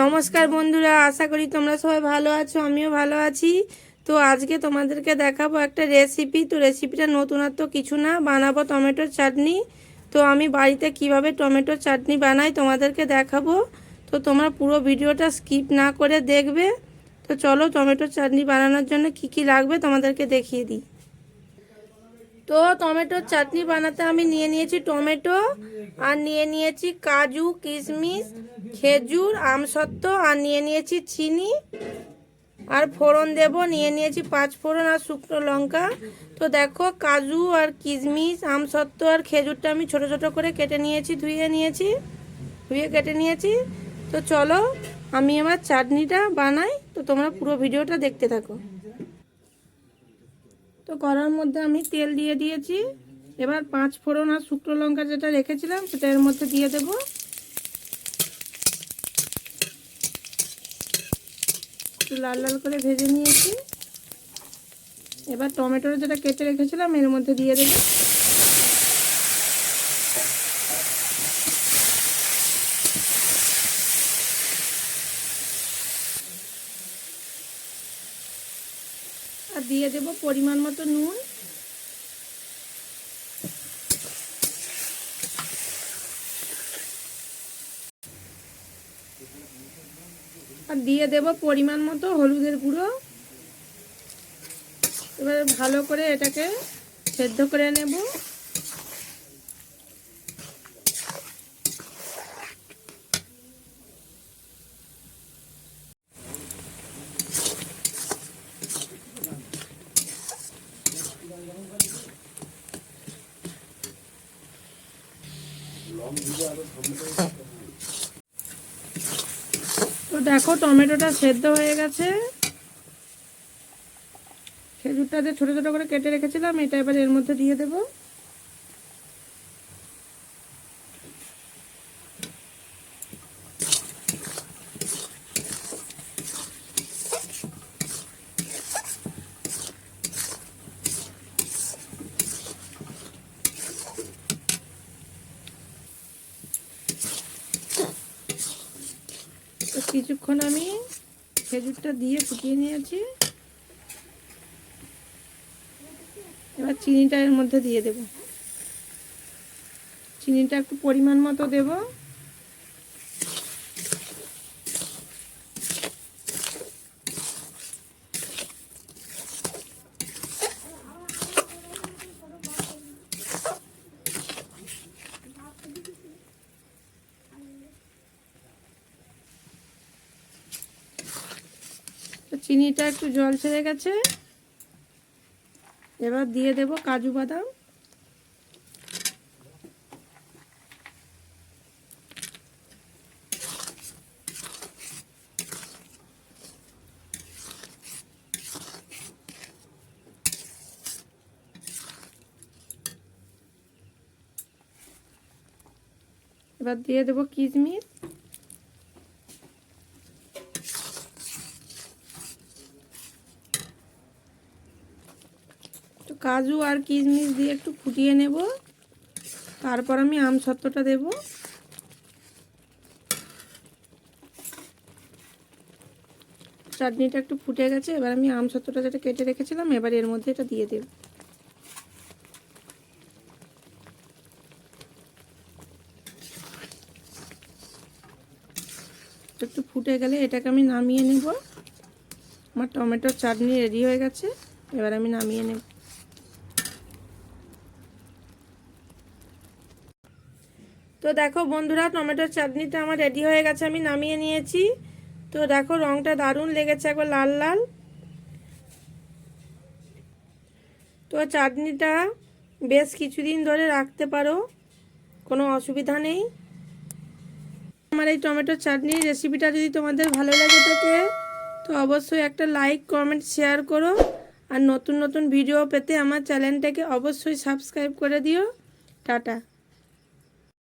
নমস্কার বন্ধুরা, আশা করি তোমরা সবাই ভালো আছো, আমিও ভালো আছি। তো আজকে তোমাদেরকে দেখাবো একটা রেসিপি তো রেসিপিটা নতুনত্ব কিছু না, বানাবো টমেটোর চাটনি। তো আমি বাড়িতে কীভাবে টমেটোর চাটনি বানাই তোমাদেরকে দেখাবো। তো তোমরা পুরো ভিডিওটা স্কিপ না করে দেখবে। তো চলো টমেটোর চাটনি বানানোর জন্য কি কি লাগবে তোমাদেরকে দেখিয়ে দিই। তো টমেটোর চাটনি বানাতে আমি নিয়ে নিয়েছি টমেটো আর নিয়ে নিয়েছি কাজু, কিশমিশ, খেজুর, আমসত্ত্ব আর নিয়ে নিয়েছি চিনি। আর ফোড়ন দেব, নিয়ে নিয়েছি পাঁচ ফোড়ন আর শুকনো লঙ্কা। তো দেখো কাজু আর কিশমিশ, আমসত্ত্ব আর খেজুরটা আমি ছোট ছোট করে কেটে নিয়েছি, ধুয়ে নিয়েছি, ধুয়ে কেটে নিয়েছি। তো চলো আমি আমার চাটনিটা বানাই। তো তোমরা পুরো ভিডিওটা দেখতে থাকো। তো কড়ার মধ্যে আমি তেল দিয়ে দিয়েছি। এবার পাঁচ ফোড়ন আর শুকনো লঙ্কা যেটা রেখেছিলাম, সেটা এর মধ্যে দিয়ে দেব। একটু লাল লাল করে ভেজে নিয়েছি। এবার টমেটোর যেটা কেটে রেখেছিলাম, এর মধ্যে দিয়ে দেব। দিয়ে দেব পরিমাণ মতো নুন। আর দিয়ে দেব পরিমাণ মতো হলুদের গুঁড়ো। এবার ভালো করে এটাকে সেদ্ধ করে নেব। তো দেখো, টমেটোটা সেদ্ধ হয়ে গেছে। খেজুরটা যে ছোটো ছোটো করে কেটে রেখেছিলাম, এটা এবার এর মধ্যে দিয়ে দেব। কিছুক্ষণ আমি খেজুরটা দিয়ে ফুটিয়ে নিয়েছি। এবার চিনিটা এর মধ্যে দিয়ে দেব। চিনিটা একটু পরিমাণ মতো দেব। চিনিটা একটু জল ছেড়ে গেছে। এবার দিয়ে দেব কাজু বাদাম। এবার দিয়ে দেবো কিশমিশ কাজু আর কিশমিশ দিয়ে একটু ফুটিয়ে নেব। তারপর আমি আম সত্ত্বটা দেব। চাটনিটা একটু ফুটে গেছে, এবার আমি আম সত্ত্বটা যেটা কেটে রেখেছিলাম, এবার এর মধ্যে এটা দিয়ে দেব। একটু ফুটে গেলে এটাকে আমি নামিয়ে নেব। আমার টমেটোর চাটনি রেডি হয়ে গেছে, এবার আমি নামিয়ে নেব। তো দেখো বন্ধুরা, টমেটোর চাটনিটা আমার রেডি হয়ে গেছে, আমি নামিয়ে নিয়েছি। তো দেখো রঙটা দারুণ লেগেছে একবার লাল লাল। তো চাটনিটা বেশ কিছুদিন ধরে রাখতে পারো, কোনো অসুবিধা নেই। আমার এই টমেটোর চাটনির রেসিপিটা যদি তোমাদের ভালো লাগে থাকে, তো অবশ্যই একটা লাইক কমেন্ট শেয়ার করো। আর নতুন নতুন ভিডিও পেতে আমার চ্যানেলটাকে অবশ্যই সাবস্ক্রাইব করে দিও। টাটা।